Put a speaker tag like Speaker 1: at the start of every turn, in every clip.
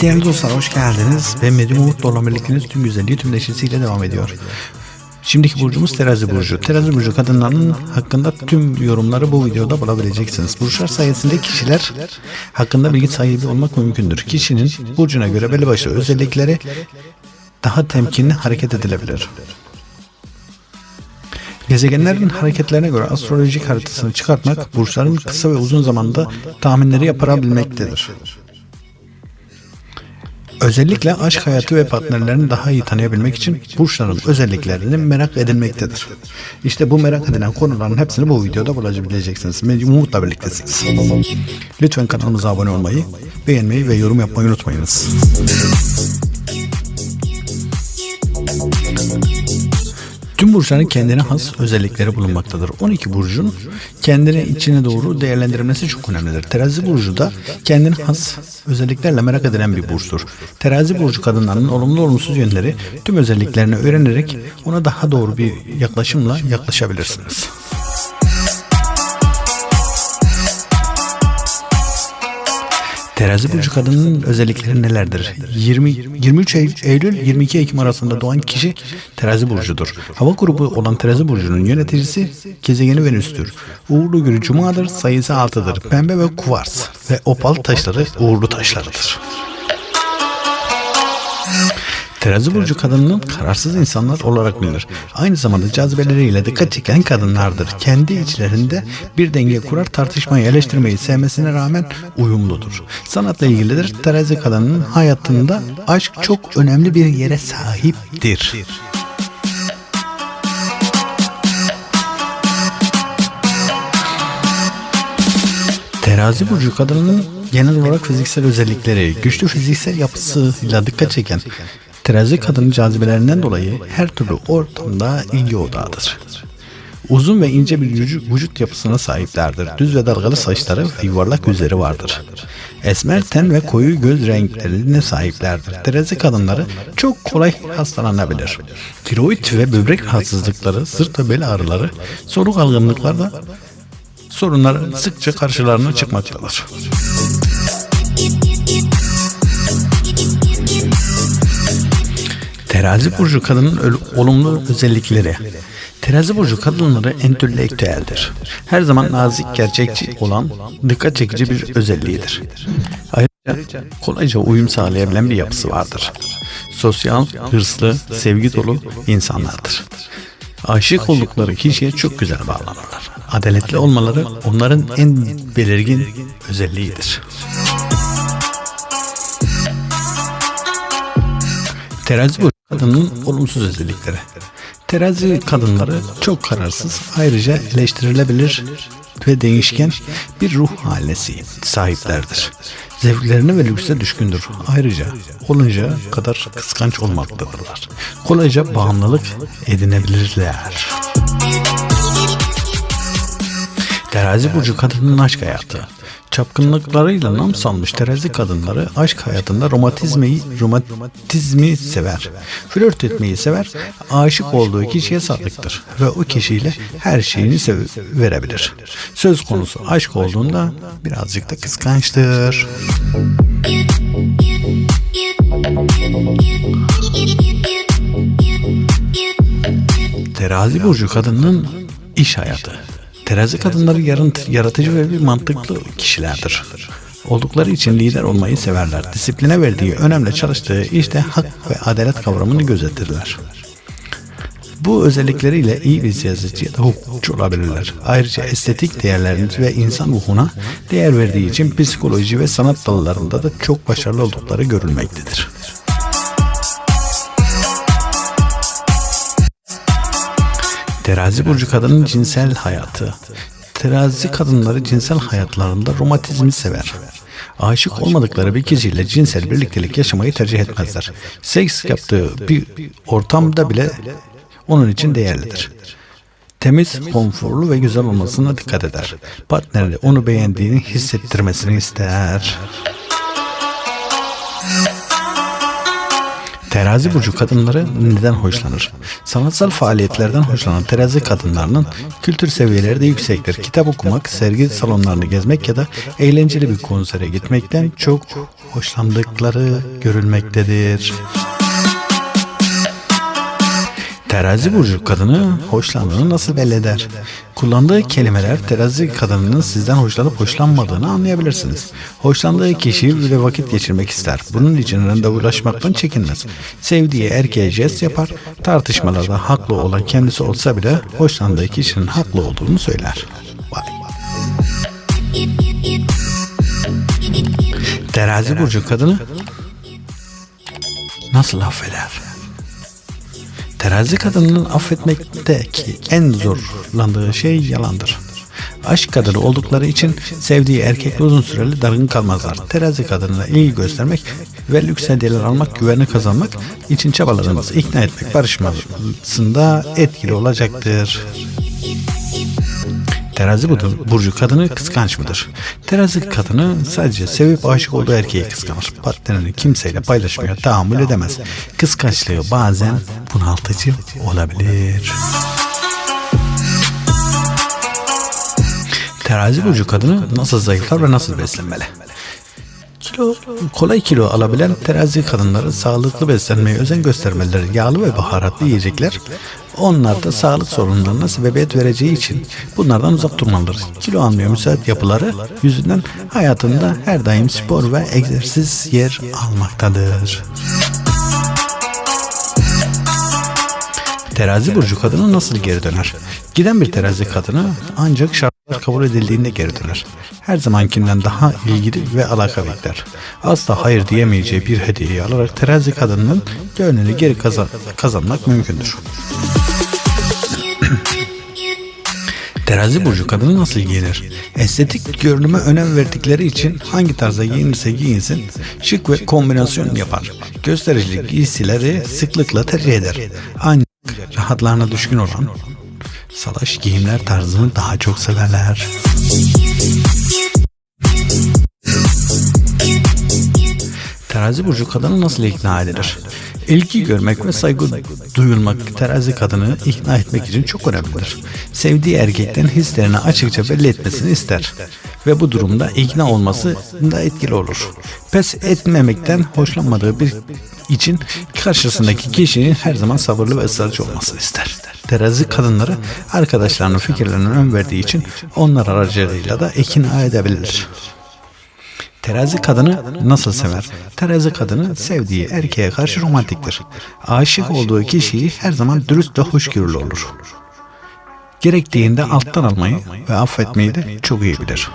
Speaker 1: Değerli dostlar hoş geldiniz. Ben Medim Umut Dolan birlikteniz tüm güzelliği tüm neşesiyle devam ediyor. Şimdiki burcumuz terazi burcu. Terazi burcu kadınlarının hakkında tüm yorumları bu videoda bulabileceksiniz. Burçlar sayesinde kişiler hakkında bilgi sahibi olmak mümkündür. Kişinin burcuna göre belli başlı özellikleri daha temkinli hareket edilebilir. Gezegenlerin hareketlerine göre astrolojik haritasını çıkartmak burçların kısa ve uzun zamanda tahminleri yapılabilmektedir. Özellikle aşk hayatı ve partnerlerini daha iyi tanıyabilmek için burçların özelliklerini merak edilmektedir. İşte bu merak edilen konuların hepsini bu videoda bulabileceksiniz. Umutla birliktesiniz. Lütfen kanalımıza abone olmayı, beğenmeyi ve yorum yapmayı unutmayınız. Tüm burçların kendine has özellikleri bulunmaktadır. 12 burcun kendine içine doğru değerlendirilmesi çok önemlidir. Terazi burcu da kendine has özelliklerle merak edilen bir burçtur. Terazi burcu kadınlarının olumlu olumsuz yönleri tüm özelliklerini öğrenerek ona daha doğru bir yaklaşımla yaklaşabilirsiniz. Terazi burcu kadının özellikleri nelerdir? 20 23 Eylül 22 Ekim arasında doğan kişi terazi burcudur. Hava grubu olan terazi burcunun yöneticisi gezegeni Venüs'tür. Uğurlu günü cumadır, sayısı 6'dır. Pembe ve kuvars ve opal taşları uğurlu taşlarıdır. Terazi burcu kadınının kararsız insanlar olarak bilinir. Aynı zamanda cazibeleriyle dikkat çeken kadınlardır. Kendi içlerinde bir denge kurar tartışmayı eleştirmeyi sevmesine rağmen uyumludur. Sanatla ilgilidir. Terazi kadının hayatında aşk çok önemli bir yere sahiptir. Terazi burcu kadının genel olarak fiziksel özellikleri, güçlü fiziksel yapısıyla dikkat çeken Terazi kadının cazibelerinden dolayı her türlü ortamda ilgi odağıdır. Uzun ve ince bir vücut, yapısına sahiplerdir. Düz ve dalgalı saçları ve yuvarlak yüzleri vardır. Esmer ten ve koyu göz renklerine sahiplerdir. Terazi kadınları çok kolay hastalanabilir. Tiroid ve böbrek rahatsızlıkları, sırt ve bel ağrıları, soluk algınlıkları da sorunlar sıkça karşılarına çıkmaktadır. Terazi burcu kadının olumlu özellikleri. Terazi burcu kadınları entelektüeldir. Her zaman nazik, gerçekçi olan, dikkat çekici bir özelliğidir. Ayrıca kolayca uyum sağlayabilen bir yapısı vardır. Sosyal, hırslı, sevgi dolu insanlardır. Aşık oldukları kişiye çok güzel bağlanırlar. Adaletli olmaları onların en belirgin özelliğidir. Terazi burcu kadının olumsuz özellikleri. Terazi kadınları çok kararsız, ayrıca eleştirilebilir ve değişken bir ruh halesi sahiplerdir. Zevklerine ve lükse düşkündür. Ayrıca olunca kadar kıskanç olmaktadırlar. Kolayca bağımlılık edinebilirler. Terazi burcu kadının aşk hayatı. Çapkınlıklarıyla nam salmış terazi kadınları aşk hayatında romantizmi, romantizmi sever. Flört etmeyi sever. Aşık olduğu kişiye sadıktır ve o kişiyle her şeyini verebilir. Söz konusu aşk olduğunda birazcık da kıskançtır. Terazi burcu kadının iş hayatı. Terazi kadınları yarın, yaratıcı ve bir mantıklı kişilerdir. Oldukları için lider olmayı severler. Disipline verdiği önemli çalıştığı işte hak ve adalet kavramını gözetirler. Bu özellikleriyle iyi bir siyasetçi ya da hukukçu olabilirler. Ayrıca estetik değerlerini ve insan ruhuna değer verdiği için psikoloji ve sanat dallarında da çok başarılı oldukları görülmektedir. Terazi burcu kadının cinsel hayatı. Terazi kadınları cinsel hayatlarında romantizmi sever. Aşık olmadıkları bir kişiyle cinsel birliktelik yaşamayı tercih etmezler. Seks yaptığı bir ortamda bile onun için değerlidir. Temiz, konforlu ve güzel olmasına dikkat eder. Partneri onu beğendiğini hissettirmesini ister. Terazi burcu kadınları neden hoşlanır? Sanatsal faaliyetlerden hoşlanan terazi kadınlarının kültür seviyeleri de yüksektir. Kitap okumak, sergi salonlarını gezmek ya da eğlenceli bir konsere gitmekten çok hoşlandıkları görülmektedir. Terazi burcu kadını hoşlandığını nasıl belli eder? Kullandığı kelimeler terazi kadınının sizden hoşlanıp hoşlanmadığını anlayabilirsiniz. Hoşlandığı kişi ve vakit geçirmek ister. Bunun için randevulaşmaktan çekinmez. Sevdiği erkeğe jest yapar. Tartışmalarda haklı olan kendisi olsa bile hoşlandığı kişinin haklı olduğunu söyler. Vay. Terazi burcu kadını nasıl affeder? Terazi kadınının affetmekteki en zorlandığı şey yalandır. Aşk kadını oldukları için sevdiği erkekle uzun süreli dargın kalmazlar. Terazi kadınına ilgi göstermek ve lüks hediyeler almak, güveni kazanmak için çabalarınızı ikna etmek barışmasında etkili olacaktır. Terazi budur- burcu kadını kıskanç mıdır? Terazi kadını sadece sevip aşık olduğu erkeği kıskanır. Partnerini kimseyle paylaşmaya tahammül edemez. Kıskançlığı bazen bunaltıcı olabilir. Terazi burcu kadını nasıl zayıflar ve nasıl beslenmeli? Kilo, kolay kilo alabilen terazi kadınları sağlıklı beslenmeye özen göstermeleri yağlı ve baharatlı yiyecekler onlarda sağlık sorunlarına sebebiyet vereceği için bunlardan uzak durmalıdır. Kilo almaya müsait yapıları yüzünden hayatında her daim spor ve egzersiz yer almaktadır. Terazi burcu kadını nasıl geri döner? Giden bir terazi kadını ancak şartlar kabul edildiğinde geri döner. Her zamankinden daha ilgili ve alaka bekler. Asla hayır diyemeyeceği bir hediyeyi alarak terazi kadının gönlünü geri kazan kazanmak mümkündür. Terazi burcu kadını nasıl giyinir? Estetik görünüme önem verdikleri için hangi tarzda giyinirse giyinsin şık ve kombinasyon yapar. Göstericilik giysileri sıklıkla tercih eder. Ancak rahatlarına düşkün olan salaş giyimler tarzını daha çok severler. Terazi burcu kadını nasıl ikna edilir? İlgi görmek ve saygı duyulmak terazi kadını ikna etmek için çok önemlidir. Sevdiği erkekten hislerini açıkça belli etmesini ister ve bu durumda ikna olması da etkili olur. Pes etmemekten hoşlanmadığı bir için karşısındaki kişinin her zaman sabırlı ve ısrarcı olmasını ister. Terazi kadınları arkadaşlarının fikirlerine ön verdiği için onlar aracılığıyla da ikna edebilir. Terazi kadını nasıl sever? Terazi kadını sevdiği erkeğe karşı romantiktir. Aşık olduğu kişiyi her zaman dürüst ve hoşgörülü olur. Gerektiğinde alttan almayı ve affetmeyi de çok iyi bilir.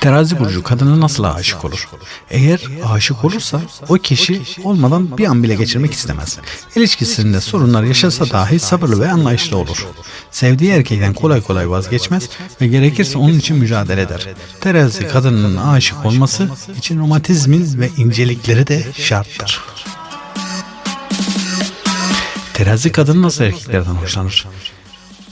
Speaker 1: Terazi burcu kadına nasıl aşık olur? Eğer aşık olursa o kişi olmadan bir an bile geçirmek istemez. İlişkisinde sorunlar yaşasa dahi sabırlı ve anlayışlı olur. Sevdiği erkekten kolay kolay vazgeçmez ve gerekirse onun için mücadele eder. Terazi kadının aşık olması için romantizmin ve incelikleri de şarttır. Terazi kadın nasıl erkeklerden hoşlanır?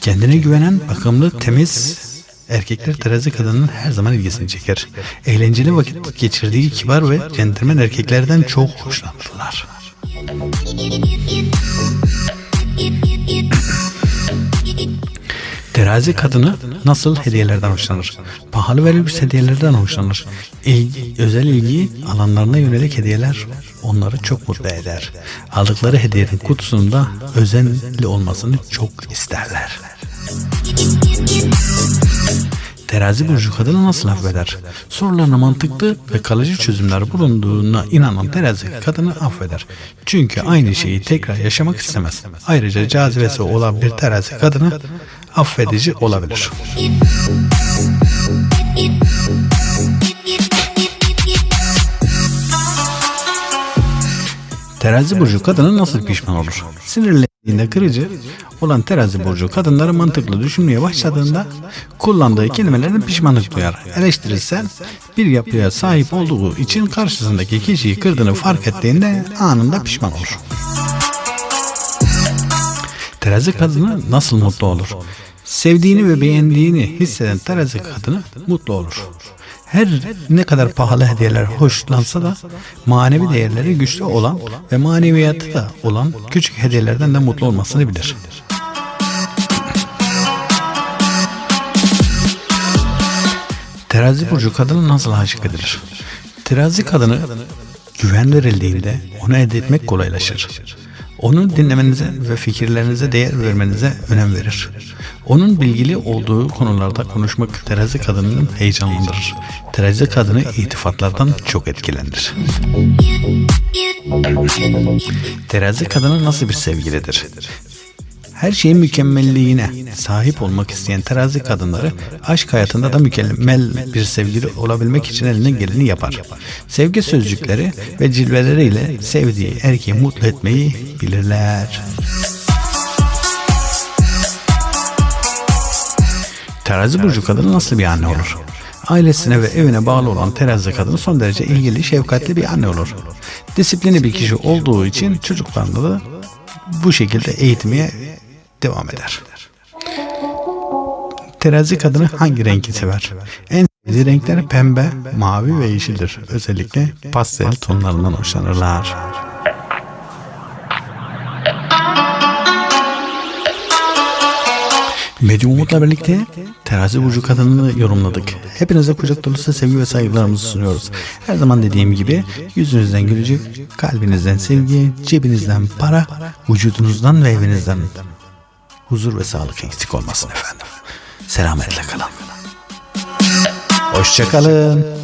Speaker 1: Kendine güvenen, bakımlı, temiz erkekler terazi kadının her zaman ilgisini çeker. Eğlenceli vakit geçirdiği kibar ve centilmen erkeklerden çok hoşlanırlar. Terazi kadını nasıl hediyelerden hoşlanır? Pahalı ve lüks hediyelerden hoşlanır. İlgi, özel ilgi alanlarına yönelik hediyeler onları çok mutlu eder. Aldıkları hediyenin kutusunda özenli olmasını çok isterler. Terazi burcu kadını nasıl affeder? Sorularına mantıklı ve kalıcı çözümler bulunduğuna inanan terazi kadını affeder. Çünkü aynı şeyi tekrar yaşamak istemez. Ayrıca cazibesi olan bir terazi kadını affedici olabilir. Terazi burcu kadını nasıl pişman olur? Sinirlendiğinde kırıcı olan terazi burcu kadınları mantıklı düşünmeye başladığında kullandığı kelimelerin pişmanlık duyar. Eleştirirsen bir yapıya sahip olduğu için karşısındaki kişiyi kırdığını fark ettiğinde anında pişman olur. Terazi kadını nasıl mutlu olur? Sevdiğini ve beğendiğini hisseden terazi kadını mutlu olur. Her ne kadar pahalı hediyeler hoşlansa da manevi değerleri güçlü olan ve maneviyatı da olan küçük hediyelerden de mutlu olmasını bilir. Terazi burcu kadına nasıl aşık edilir? Terazi kadını güven verildiğinde onu elde etmek kolaylaşır. Onu dinlemenize ve fikirlerinize değer vermenize önem verir. Onun bilgili olduğu konularda konuşmak terazi kadının heyecanlandırır. Terazi kadını iltifatlardan çok etkilenir. Terazi kadını nasıl bir sevgilidir? Her şeyin mükemmelliğine sahip olmak isteyen terazi kadınları aşk hayatında da mükemmel bir sevgili olabilmek için elinden geleni yapar. Sevgi sözcükleri ve cilveleriyle sevdiği erkeği mutlu etmeyi bilirler. Terazi burcu kadını nasıl bir anne olur? Ailesine ve evine bağlı olan terazi kadını son derece ilgili, şefkatli bir anne olur. Disiplinli bir kişi olduğu için çocuklarını da bu şekilde eğitmeye devam eder. Terazi kadını hangi rengi sever? En sevdiği renkler pembe, mavi ve yeşildir. Özellikle pastel tonlarından hoşlanırlar. Medyum Umut'la birlikte terazi burcu kadınını yorumladık. Hepinize kucak dolusu sevgi ve saygılarımızı sunuyoruz. Her zaman dediğim gibi yüzünüzden gülücük, kalbinizden sevgi, cebinizden para, vücudunuzdan ve evinizden huzur ve sağlık eksik olmasın efendim. Selametle kalın. Hoşçakalın.